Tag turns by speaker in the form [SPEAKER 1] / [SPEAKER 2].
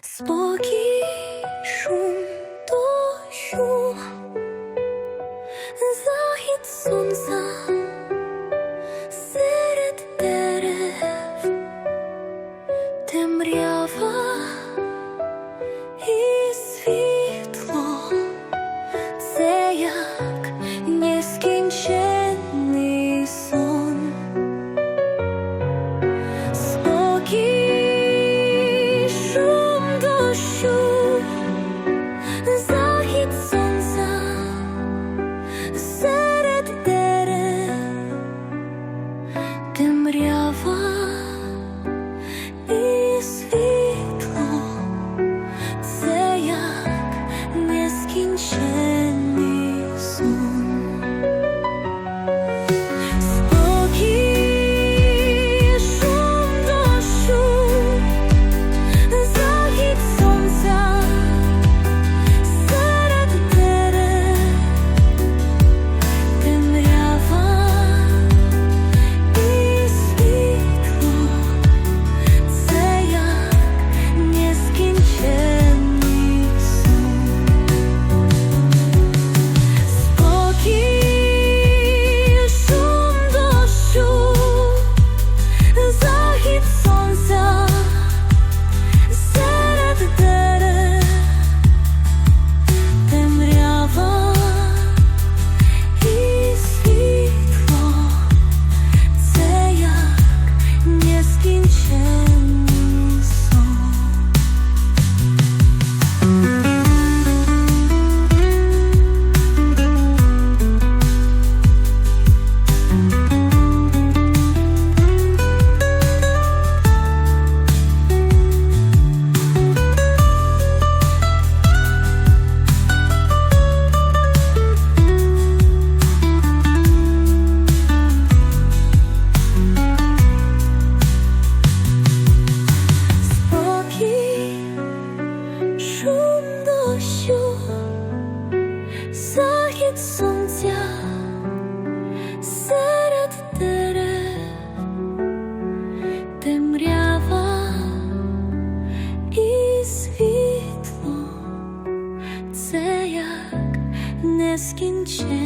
[SPEAKER 1] спокій шум дощу, захід сонця серед дерев, темрява і світло це. дощу, захід сонця серед дерев темрява. захід сонця серед дерев темрява і світло, це як нескінчення.